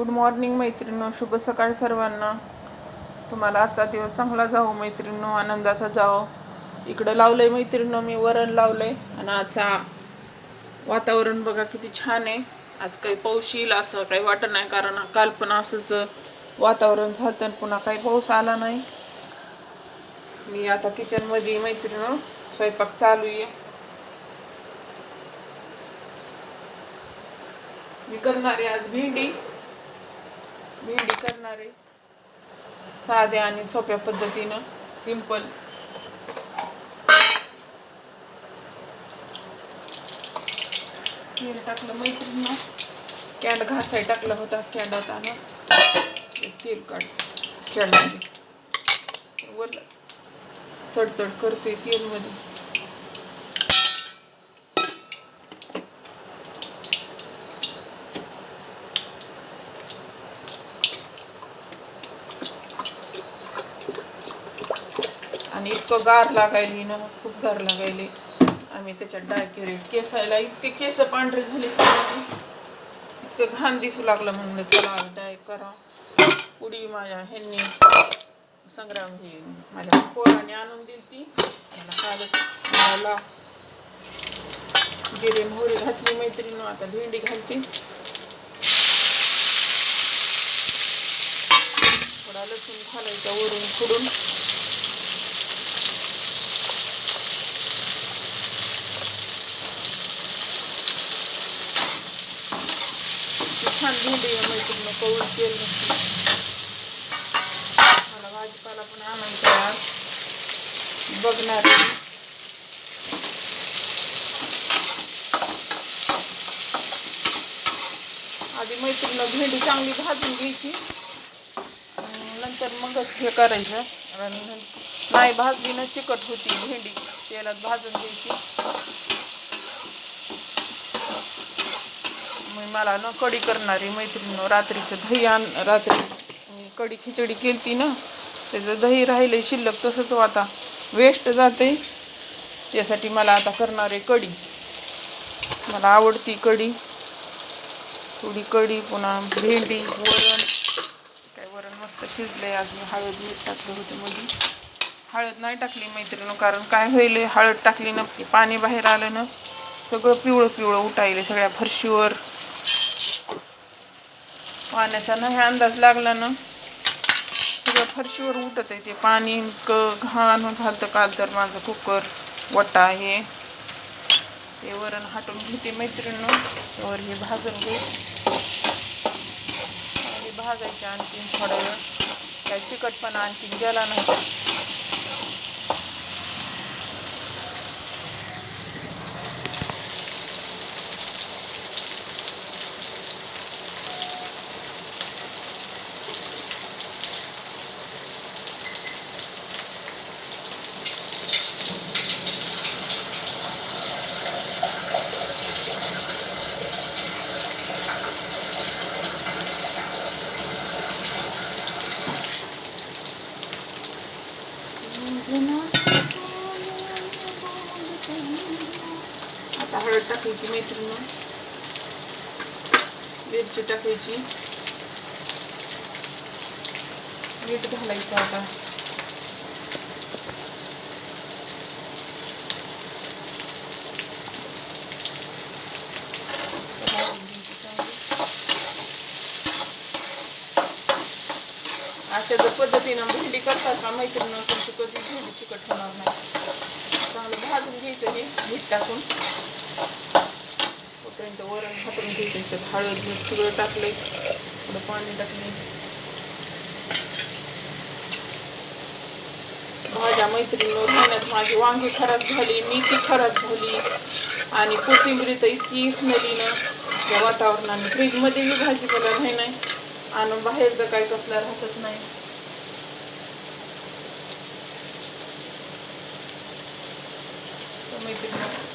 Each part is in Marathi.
Good morning मैत्रिणीनो. शुभ सकाळ सर्वांना. तुम्हाला आजचा दिवस चांगला जावो मैत्रिणीनो. आनंदाचा जावो. इकडं लावलंय मैत्रिणीनो मी वरण लावलंय. आणि आजचा वातावरण बघा किती छान आहे. आज काही पाऊस येईल असं काही वाटत नाही कारण काल पण असंच वातावरण झालं आणि पुन्हा काही पाऊस आला नाही. मी आता किचनमध्ये मैत्रिणीनो. स्वयंपाक चालू आहे. मी करणार आहे आज भेंडी. भेंडी करणारे साध्या आणि सोप्या पद्धतीनं सिंपल तेल टाकलं मैत्रीनं कॅन घासाय टाकला होता कॅन्डात आणा तेल काढ कॅन वरलाच. तडतड करतोय तेलमध्ये आणि इतकं गार लागायली ना खूप गार लागायले आम्ही त्याच्यात डाय केले केसायला इतके केस पांढरे झाले इतकं घाण दिसू लागलं म्हणलं चला डाय करा. उडी माझ्या ह्यांनी संग्राम हे माझ्या पोराने आणून दिली ती. मला कालच मला जिरे मोहरी घातली मैत्रिणी आता भेंडी घालते. थोडा लसूण घालायचा वरून खुडून छान भेंडी आहे मैत्रिणी कवळ तेल नसते. मला भाजीपाला पण आणायचा आहे बघणार आहे. आधी मैत्रीनं भेंडी चांगली भाजून घ्यायची. नंतर मगच हे करायचं. आणि नाही भाजली ना चिकट होती भेंडी तेलात भाजून घ्यायची. त्यामुळे मला ना कढी करणारी मैत्रिणी रात्रीचं दही आण रात्री मी कढी खिचडी केली ना त्याचं दही राहिले शिल्लक तसंच हो आता. वेस्ट जाते. त्यासाठी मला आता करणार आहे कढी. मला आवडती कढी. थोडी कढी पुन्हा भेंडी वरण. काय वरण मस्त शिजले अजून. मी हळद मीठ टाकलं होतं मध्ये हळद नाही टाकली मैत्रिणी कारण काय होईल हळद टाकली ना की पाणी बाहेर आलं ना सगळं पिवळं पिवळं उठायले सगळ्या फरशीवर. पाण्याचा नाही अंदाज लागला ना. सगळं फरशीवर उठत आहे ते पाणी क घाण घालतं काल तर माझं कुकर वटा हे. ते वरण हाटून घेते मैत्रिणी त्यावर हे भाजून घे. भाजायचे आणखीन थोडा वेळ. काय चिकटपणा आणखीन गेला नाही. आता हळद टाकायची मैत्रीण मिरची टाकायची. मीठ घालायचं आता. अशा जर पद्धतीनं भेंडी करतात का मैत्रिणी तुमची कधी भेंडी चिकट होणार नाही. चांगलं भाजून घ्यायचं हे मीठ टाकून. तोपर्यंत वरण हातून घ्यायचं त्याच्यात हळद मीठ सगळं टाकले थोडं पाणी टाकले भाज्या मैत्रिणीवर महिन्यात माझी वांगी खराब झाली मेथी खराब झाली. आणि कोथिंबीर तर इतकी स्मेली ना त्या वातावरणाने. फ्रीजमध्ये मी भाजीपाला नाही नाही आणि बाहेर तर काही कसला राहतच नाही. तर मैत्रिणी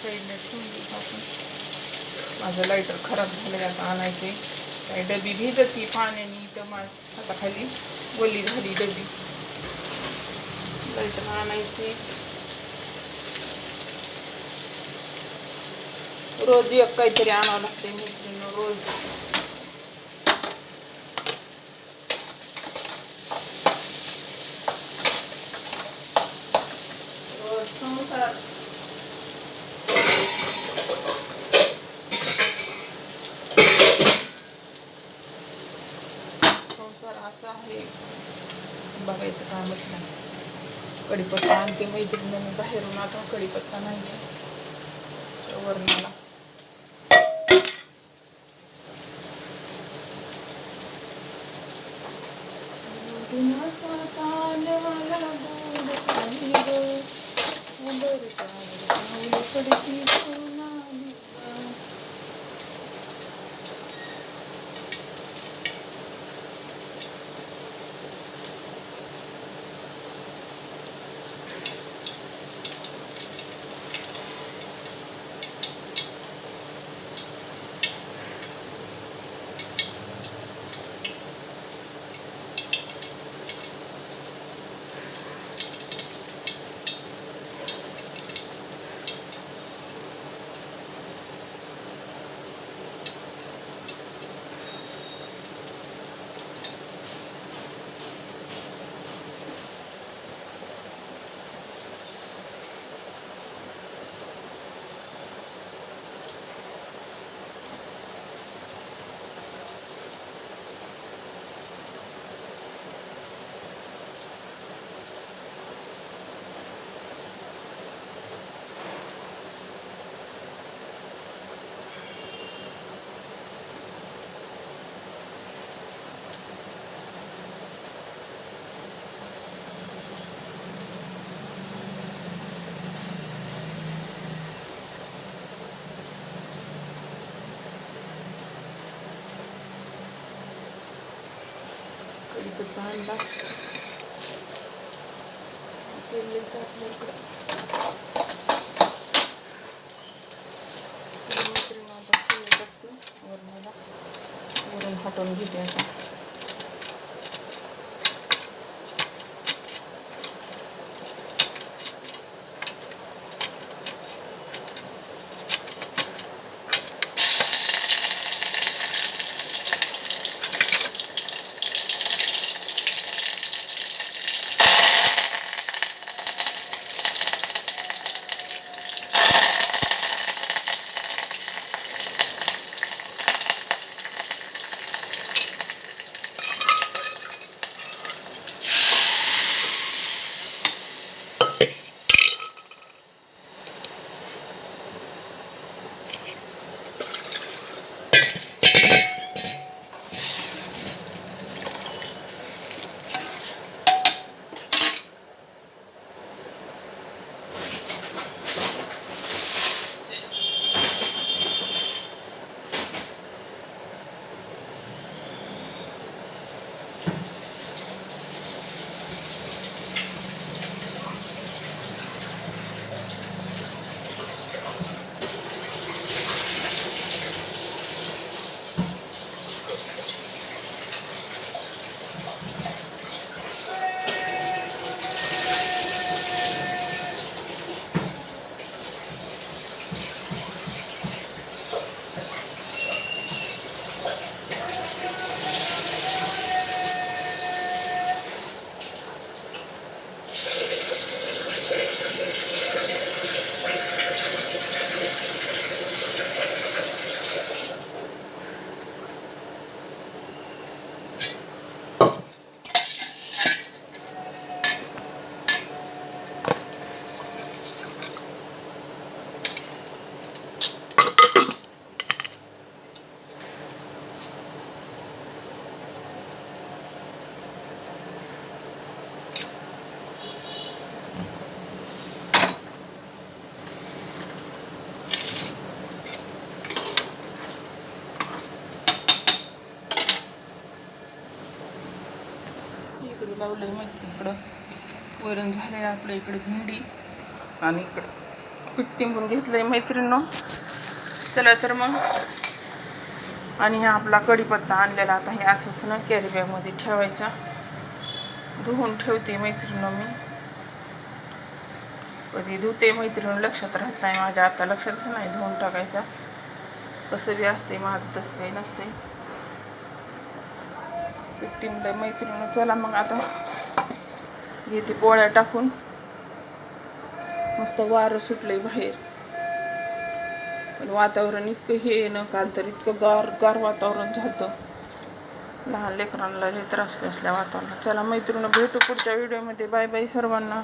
शेंगदाण्यात माझं लायटर लाईटर खराब झालं आता आणायचे काही डबी भिजत ती पाण्याने तर माझ हाताखाली गोली झाली डबी. लायटर आणायचे रोज एक काहीतरी आणावं लागते मैत्रिणी रोज. संसार. संसार असा आहे. बघायचं कामच नाही. कढीपत्ता आणते मैत्रिणीने बाहेरून आता कढीपत्ता नाही आहे वरणाला പിടിക്കും कढीपत्ता आणला तेल द्यायचं आपल्या इकडं सगळं वरून हटवून घेते आता लावलंय मग इकडं. वरण झालंय आपल्या इकडे भेंडी. आणि इकडं. पीठ तिंबून घेतलंय मैत्रिणीनं. चला तर मग. आणि हा आपला कढीपत्ता आणलेला आता हे असंच ना कॅरी बॅगमध्ये ठेवायचा. धुवून ठेवते मैत्रिणी मी. कधी धुते मैत्रिणी लक्षात राहत नाही माझ्या. आता लक्षातच नाही धुवून टाकायचा. कसं बी असते माझं तसं काही नसते ती मैत्रिणी चला मग आता. घेते पोळ्या टाकून. मस्त वारं सुटलंय बाहेर. पण वातावरण इतकं हे न काल तर इतकं गार गार वातावरण झालं लहान लेकरांना लय त्रास असल्या वातावरणात. चला मैत्रिणी भेटू पुढच्या व्हिडिओमध्ये बाय बाय सर्वांना.